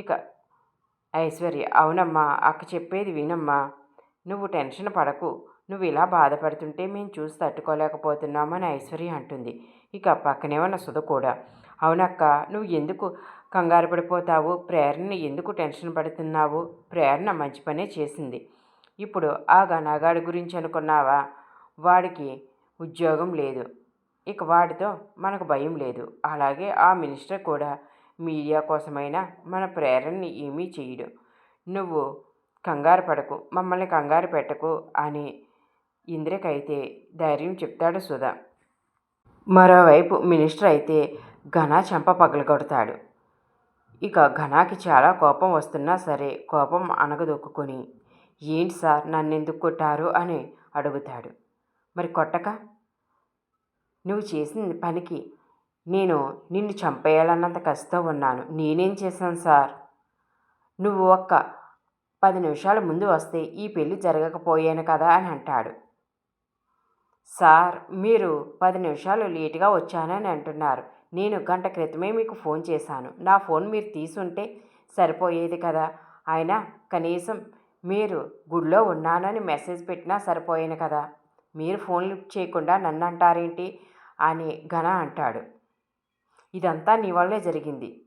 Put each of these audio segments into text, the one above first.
ఇక ఐశ్వర్య అవునమ్మా అక్క చెప్పేది వినమ్మా. నువ్వు టెన్షన్ పడకు. నువ్వు ఇలా బాధపడుతుంటే మేము చూసి తట్టుకోలేకపోతున్నామని ఐశ్వర్య అంటుంది. ఇక పక్కనే ఉన్న సుధ కూడా అవునక్క నువ్వు ఎందుకు కంగారు పడిపోతావు? ప్రేరణ ఎందుకు టెన్షన్ పడుతున్నావు? ప్రేరణ మంచి పనే చేసింది. ఇప్పుడు ఆ గనాగాడి గురించి అనుకున్నావా? వాడికి ఉద్యోగం లేదు. ఇక వాడితో మనకు భయం లేదు. అలాగే ఆ మినిస్టర్ కూడా మీడియా కోసమైనా మన ప్రేరణని ఏమీ చేయడు నువ్వు కంగారు పడకు మమ్మల్ని కంగారు పెట్టకు అని ఇంద్రకైతే ధైర్యం చెప్తాడు సుధా. మరోవైపు మినిస్టర్ అయితే ఘనా చెంప పగలగొడతాడు. ఇక ఘనాకి చాలా కోపం వస్తున్నా సరే కోపం అనగదొక్కుని ఏంటి సార్ నన్ను ఎందుకు కొట్టారు? అని అడుగుతాడు. మరి కొట్టక? నువ్వు చేసిన పనికి నేను నిన్ను చంపేయాలన్నంత కసితో ఉన్నాను. నేనేం చేశాను సార్? నువ్వు ఒక్క పది నిమిషాల ముందు వస్తే ఈ పెళ్ళి జరగకపోయాను కదా అని అంటాడు. సార్ మీరు పది నిమిషాలు లేటుగా వచ్చానని అంటున్నారు. నేను గంట క్రితమే మీకు ఫోన్ చేశాను. నా ఫోన్ మీరు తీసుంటే సరిపోయేది కదా. అయినా కనీసం మీరు గుడిలో ఉన్నానని మెసేజ్ పెట్టినా సరిపోయాను కదా. మీరు ఫోన్ లిఫ్ట్ చేయకుండా నన్ను అంటారేంటి అని ఘన అంటాడు. ఇదంతా నీ వల్లే జరిగింది.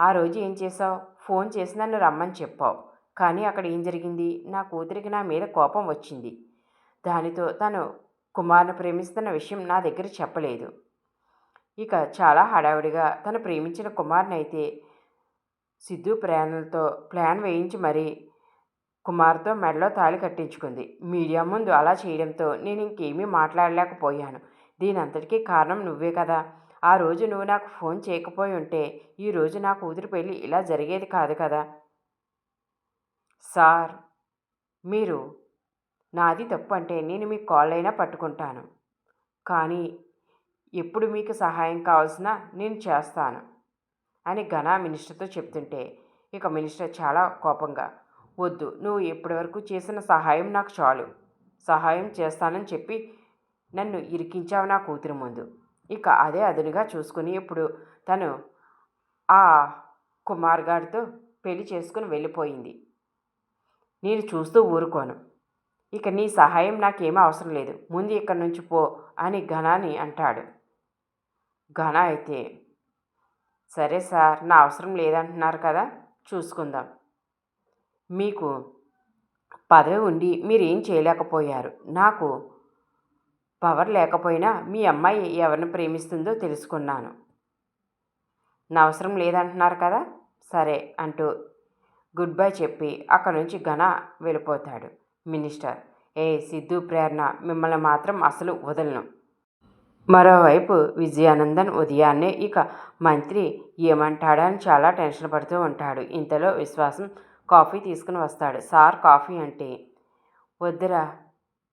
ఆ రోజు ఏం చేసావు ఫోన్ చేసి నన్ను రమ్మని చెప్పావు. కానీ అక్కడ ఏం జరిగింది? నా కూతురికి నా మీద కోపం వచ్చింది. దానితో తను కుమార్ను ప్రేమిస్తున్న విషయం నా దగ్గర చెప్పలేదు. ఇక చాలా హడావిడిగా తను ప్రేమించిన కుమార్నైతే అయితే సిద్ధు ప్రేరణలతో ప్లాన్ వేయించి మరీ కుమార్తో మెడలో తాళి కట్టించుకుంది. మీడియా ముందు అలా చేయడంతో నేను ఇంకేమీ మాట్లాడలేకపోయాను. దీని అంతటికీ కారణం నువ్వే కదా? ఆ రోజు నువ్వు నాకు ఫోన్ చేయకపోయి ఉంటే ఈరోజు నా కూతురు పెళ్ళి ఇలా జరిగేది కాదు కదా. సార్ మీరు నాది తప్పు అంటే నేను మీ కాల్ అయినా పట్టుకుంటాను. కానీ ఎప్పుడు మీకు సహాయం కావాల్సిన నేను చేస్తాను అని ఘనా మినిస్టర్తో చెప్తుంటే ఇక మినిస్టర్ చాలా కోపంగా వద్దు నువ్వు ఇప్పటివరకు చేసిన సహాయం నాకు చాలు. సహాయం చేస్తానని చెప్పి నన్ను ఇరికించావు నా కూతురు ముందు. ఇక అదే అదునుగా చూసుకుని ఇప్పుడు తను ఆ కుమార్ గారితో పెళ్ళి చేసుకుని వెళ్ళిపోయింది. నేను చూస్తూ ఊరుకోను. ఇక నీ సహాయం నాకేమీ అవసరం లేదు. ముందు ఇక్కడి నుంచి పో అని ఘనాని అంటాడు. ఘన అయితే సరే సార్ నా అవసరం లేదంటున్నారు కదా చూసుకుందాం. మీకు పదవి ఉండి మీరేం చేయలేకపోయారు. నాకు పవర్ లేకపోయినా మీ అమ్మాయి ఎవరిని ప్రేమిస్తుందో తెలుసుకున్నాను. నా అవసరం లేదంటున్నారు కదా? సరే అంటూ గుడ్ బై చెప్పి అక్కడి నుంచి ఘన వెళ్ళిపోతాడు. మినిస్టర్ ఏ సిద్ధు ప్రేరణ మిమ్మల్ని మాత్రం అసలు వదలను. మరోవైపు విజయానందన్ ఉదయాన్నే ఇక మంత్రి ఏమంటాడని చాలా టెన్షన్ పడుతూ ఉంటాడు. ఇంతలో విశ్వాసం కాఫీ తీసుకుని వస్తాడు. సార్ కాఫీ అంటే? వద్దురా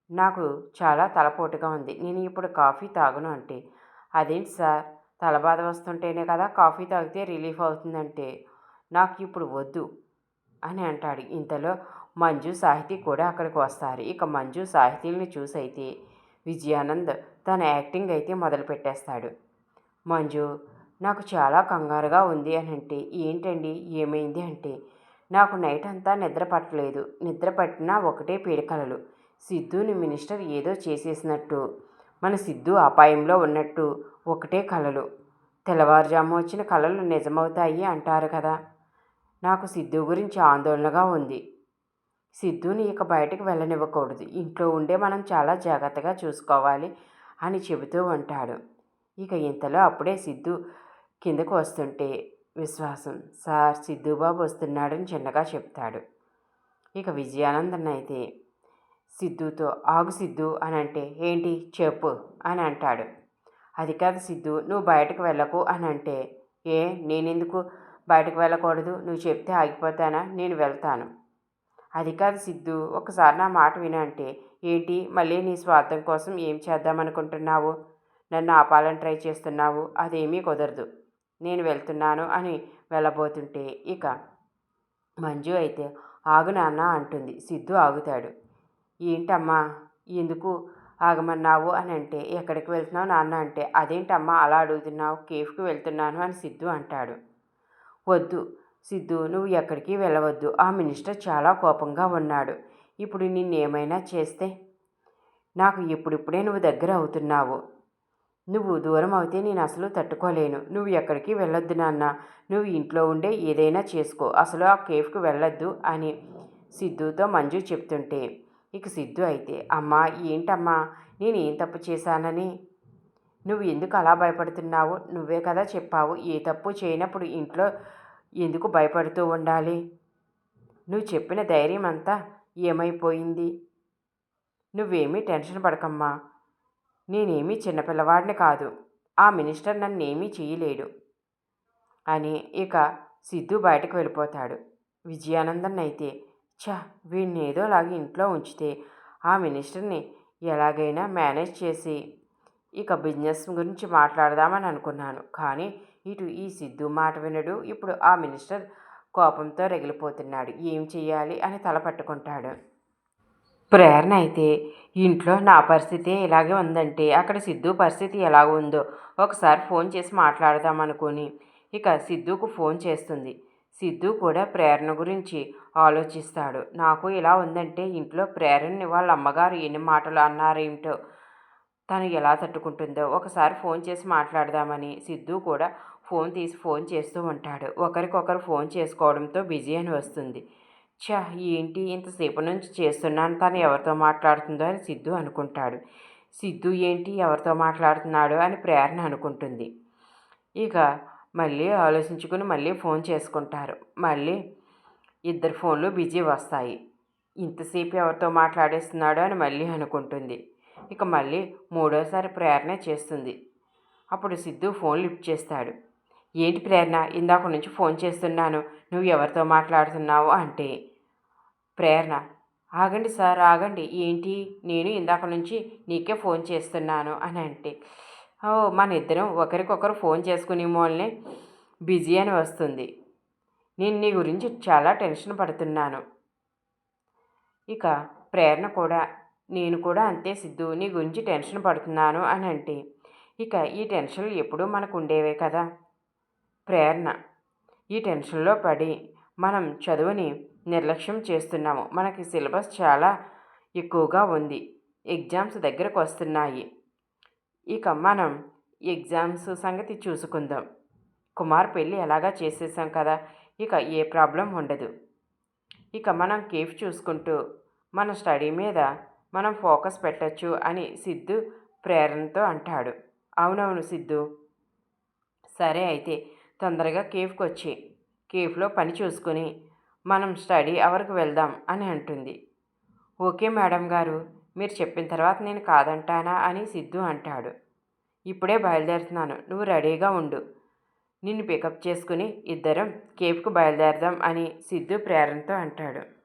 నాకు చాలా తలపోటుగా ఉంది. నేను ఇప్పుడు కాఫీ తాగను అంటే అదేంటి సార్? తల బాధ వస్తుంటేనే కదా కాఫీ తాగితే రిలీఫ్ అవుతుందంటే. నాకు ఇప్పుడు వద్దు అని అంటాడు. ఇంతలో మంజు సాహితీ కూడా అక్కడికి వస్తారు. ఇక మంజు సాహితీని చూసి అయితే విజయానంద్ తన యాక్టింగ్ అయితే మొదలు పెట్టేస్తాడు. మంజు నాకు చాలా కంగారుగా ఉంది అని అంటే ఏంటండి? ఏమైంది? అంటే నాకు నైట్ అంతా నిద్ర పట్టలేదు. నిద్ర పట్టినా ఒకటే పీడకలలు. సిద్ధుని మినిస్టర్ ఏదో చేసేసినట్టు. మన సిద్ధు అపాయంలో ఉన్నట్టు. ఒకటే కలలు. తెల్లవారుజాము వచ్చిన కలలు నిజమవుతాయి అంటారు కదా. నాకు సిద్ధు గురించి ఆందోళనగా ఉంది. సిద్ధుని ఇక బయటకు వెళ్ళనివ్వకూడదు. ఇంట్లో ఉండే మనం చాలా జాగ్రత్తగా చూసుకోవాలి అని చెబుతూ ఉంటాడు. ఇక ఇంతలో అప్పుడే సిద్ధు కిందకు వస్తుంటే విశ్వాసం. సార్ సిద్ధుబాబు వస్తున్నాడని చిన్నగా చెప్తాడు. ఇక విజయానందన్ అయితే సిద్ధుతో ఆగు సిద్ధు అని అంటే ఏంటి? చెప్పు అని అంటాడు. అది కాదు సిద్ధు నువ్వు బయటకు వెళ్ళకు అని అంటే ఏ? నేనెందుకు బయటకు వెళ్ళకూడదు? నువ్వు చెప్తే ఆగిపోతానా? నేను వెళ్తాను. అది కాదు సిద్ధు ఒకసారి నా మాట వినంటే ఏంటి? మళ్ళీ నీ స్వార్థం కోసం ఏం చేద్దామనుకుంటున్నావు నన్ను ఆపాలని ట్రై చేస్తున్నావు? అదేమీ కుదరదు. నేను వెళ్తున్నాను అని వెళ్ళబోతుంటే ఇక మంజు అయితే ఆగు నాన్న అంటుంది. సిద్ధు ఆగుతాడు. ఏంటమ్మా? ఎందుకు ఆగమన్నావు? అని అంటే ఎక్కడికి వెళ్తున్నావు నాన్న? అంటే అదేంటమ్మా? అలా అడుగుతున్నావు కేఫ్కి వెళ్తున్నాను అని సిద్ధు అంటాడు. వద్దు సిద్ధు నువ్వు ఎక్కడికి వెళ్ళవద్దు. ఆ మినిస్టర్ చాలా కోపంగా ఉన్నాడు. ఇప్పుడు నిన్నేమైనా చేస్తే? నాకు ఇప్పుడిప్పుడే నువ్వు దగ్గర అవుతున్నావు. నువ్వు దూరం అవుతే నేను అసలు తట్టుకోలేను. నువ్వు ఎక్కడికి వెళ్ళొద్దు నాన్న. నువ్వు ఇంట్లో ఉండే ఏదైనా చేసుకో. అసలు ఆ కేఫ్కి వెళ్ళొద్దు అని సిద్ధుతో మంజు చెప్తుంటే ఇక సిద్ధు అయితే అమ్మా ఏంటమ్మా నేను ఏం తప్పు చేశానని? నువ్వు ఎందుకు అలా భయపడుతున్నావు? నువ్వే కదా చెప్పావు ఏ తప్పు చేయనప్పుడు ఇంట్లో ఎందుకు భయపడుతూ ఉండాలి? నువ్వు చెప్పిన ధైర్యం అంతా ఏమైపోయింది? నువ్వేమీ టెన్షన్ పడకమ్మా. నేనేమీ చిన్నపిల్లవాడిని కాదు. ఆ మినిస్టర్ నన్నేమీ చేయలేడు. అని ఇక సిద్ధు బయటకు వెళ్ళిపోతాడు. విజయానందన్ అయితే ఛా వీడిని ఏదోలాగా ఇంట్లో ఉంచితే ఆ మినిస్టర్ని ఎలాగైనా మేనేజ్ చేసి ఇక బిజినెస్ గురించి మాట్లాడదామని అనుకున్నాను. కానీ ఇటు ఈ సిద్ధు మాట వినడు. ఇప్పుడు ఆ మినిస్టర్ కోపంతో రగిలిపోతున్నాడు. ఏం చేయాలి అని తల పట్టుకుంటాడు. ప్రేరణ అయితే ఇంట్లో నా పరిస్థితి ఇలాగే ఉందంటే అక్కడ సిద్ధు పరిస్థితి ఎలాగ ఉందో ఒకసారి ఫోన్ చేసి మాట్లాడదామనుకొని ఇక సిద్ధుకు ఫోన్ చేస్తుంది. సిద్ధు కూడా ప్రేరణ గురించి ఆలోచిస్తాడు. నాకు ఇలా ఉందంటే ఇంట్లో ప్రేరణని వాళ్ళ అమ్మగారు ఎన్ని మాటలు అన్నారేమిటో తను ఎలా తట్టుకుంటుందో ఒకసారి ఫోన్ చేసి మాట్లాడదామని సిద్ధు కూడా ఫోన్ తీసి ఫోన్ చేస్తూ ఉంటాడు. ఒకరికొకరు ఫోన్ చేసుకోవడంతో బిజీ అని వస్తుంది. ఛా ఏంటి ఇంతసేపు నుంచి చేస్తున్నాను తను ఎవరితో మాట్లాడుతుందో అని సిద్ధు అనుకుంటాడు. సిద్ధు ఏంటి ఎవరితో మాట్లాడుతున్నాడు అని ప్రేరణ అనుకుంటుంది. ఇక మళ్ళీ ఆలోచించుకుని మళ్ళీ ఫోన్ చేసుకుంటారు. మళ్ళీ ఇద్దరు ఫోన్లు బిజీ వస్తాయి. ఇంతసేపు ఎవరితో మాట్లాడేస్తున్నాడు అని మళ్ళీ అనుకుంటుంది. ఇక మళ్ళీ మూడోసారి ప్రేరణ చేస్తుంది. అప్పుడు సిద్ధు ఫోన్ లిఫ్ట్ చేస్తాడు. ఏంటి ప్రేరణ? ఇందాక నుంచి ఫోన్ చేస్తున్నాను. నువ్వు ఎవరితో మాట్లాడుతున్నావు? అంటే ప్రేరణ. ఆగండి సార్ ఆగండి. ఏంటి? నేను ఇందాక నుంచి నీకే ఫోన్ చేస్తున్నాను. అని అంటే ఓ మన ఇద్దరం ఒకరికొకరు ఫోన్ చేసుకునే మూలనే బిజీ అని వస్తుంది. నేను నీ గురించి చాలా టెన్షన్ పడుతున్నాను. ఇక ప్రేరణ కూడా నేను కూడా అంతే సిద్ధు నీ గురించి టెన్షన్ పడుతున్నాను అని అంటే ఇక ఈ టెన్షన్లు ఎప్పుడూ మనకు ఉండేవే కదా? ప్రేరణ. ఈ టెన్షన్లో పడి మనం చదువుని నిర్లక్ష్యం చేస్తున్నాము. మనకి సిలబస్ చాలా ఎక్కువగా ఉంది. ఎగ్జామ్స్ దగ్గరకు వస్తున్నాయి ఇక మనం ఎగ్జామ్స్ సంగతి చూసుకుందాం. కుమార్ పెళ్ళి ఎలాగా చేసేసాం కదా? ఇక ఏ ప్రాబ్లం ఉండదు. ఇక మనం కేఫ్ చూసుకుంటూ మన స్టడీ మీద మనం ఫోకస్ పెట్టచ్చు అని సిద్ధు ప్రేరణతో అంటాడు. అవునవును సిద్ధు. సరే అయితే తొందరగా కేఫ్కి వచ్చి కేఫ్లో పని చూసుకొని మనం స్టడీ అవర్కి వెళ్దాం అని అంటుంది. ఓకే మేడం గారు. మీరు చెప్పిన తర్వాత నేను కాదంటానా అని సిద్ధు అంటాడు. ఇప్పుడే బయలుదేరుతున్నాను. నువ్వు రెడీగా ఉండు. నిన్ను పికప్ చేసుకుని ఇద్దరం కేఫ్కు బయలుదేరదాం అని సిద్ధు ప్రేరణతో అంటాడు.